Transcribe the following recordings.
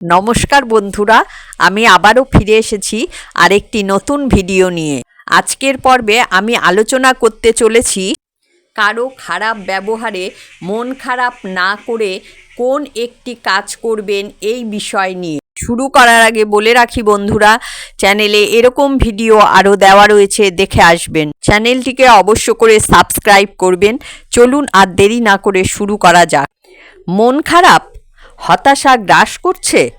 নমস্কার বন্ধুরা, আমি আবারও ফিরে এসেছি আরেকটি নতুন ভিডিও নিয়ে। আজকের পর্বে আমি আলোচনা করতে চলেছি কারও খারাপ ব্যবহারে মন খারাপ না করে কোন একটি কাজ করবেন এই বিষয় নিয়ে। শুরু করার আগে বলে রাখি বন্ধুরা, চ্যানেলে এরকম ভিডিও আরও দেওয়া রয়েছে, দেখে আসবেন। চ্যানেলটিকে অবশ্য করে সাবস্ক্রাইব করবেন। চলুন আর দেরি না করে শুরু করা যাক। মন খারাপ হতাশা গ্রাস করছে?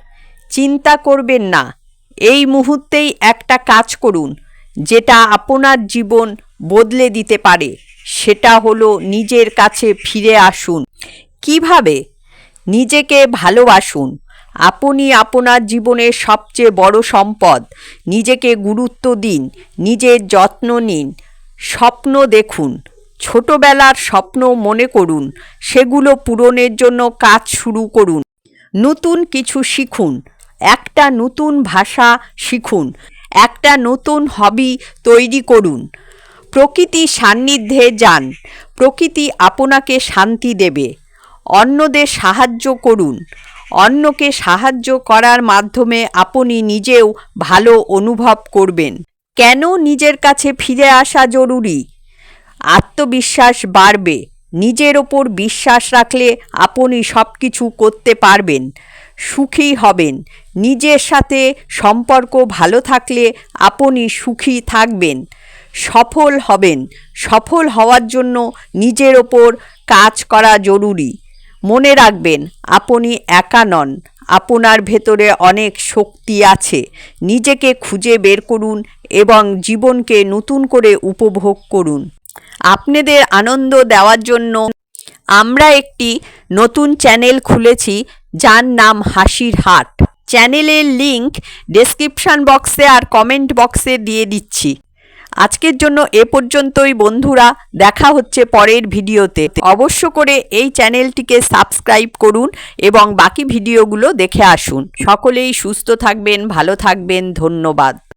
চিন্তা করবেন না। এই মুহূর্তেই একটা কাজ করুন, যেটা আপনার জীবন বদলে দিতে পারে। সেটা হলো নিজের কাছে ফিরে আসুন। কীভাবে? নিজেকে ভালোবাসুন। আপনি আপনার জীবনের সবচেয়ে বড় সম্পদ। নিজেকে গুরুত্ব দিন, নিজের যত্ন নিন, স্বপ্ন দেখুন। ছোটবেলার স্বপ্ন মনে করুন। সেগুলো পূরণের জন্য কাজ শুরু করুন। নতুন কিছু শিখুন। একটা নতুন ভাষা শিখুন। একটা নতুন হবি তৈরি করুন। প্রকৃতি সান্নিধ্যে যান। প্রকৃতি আপনাকে শান্তি দেবে। অন্যদের সাহায্য করুন। অন্যকে সাহায্য করার মাধ্যমে আপনি নিজেও ভালো অনুভব করবেন। কেন নিজের কাছে ফিরে আসা জরুরি? আত্মবিশ্বাস বাড়বে। নিজের ওপর বিশ্বাস রাখলে আপনি সব কিছু করতে পারবেন, সুখী হবেন। নিজের সাথে সম্পর্ক ভালো থাকলে আপনি সুখী থাকবেন, সফল হবেন। সফল হওয়ার জন্য নিজের ওপর কাজ করা জরুরি। মনে রাখবেন, আপনি একা নন, আপনার ভেতরে অনেক শক্তি আছে। নিজেকে খুঁজে বের করুন এবং জীবনকে নতুন করে উপভোগ করুন। আপনাদের আনন্দ দেওয়ার জন্য আমরা একটি নতুন চ্যানেল খুলেছি যার নাম হাসির হাট। চ্যানেলের লিংক ডেসক্রিপশন বক্সে আর কমেন্ট বক্সে দিয়ে দিচ্ছি। আজকের জন্য এ পর্যন্তই বন্ধুরা, দেখা হচ্ছে পরের ভিডিওতে। অবশ্য করে এই চ্যানেলটিকে সাবস্ক্রাইব করুন এবং বাকি ভিডিওগুলো দেখে আসুন। সকলেই সুস্থ থাকবেন, ভালো থাকবেন, ধন্যবাদ।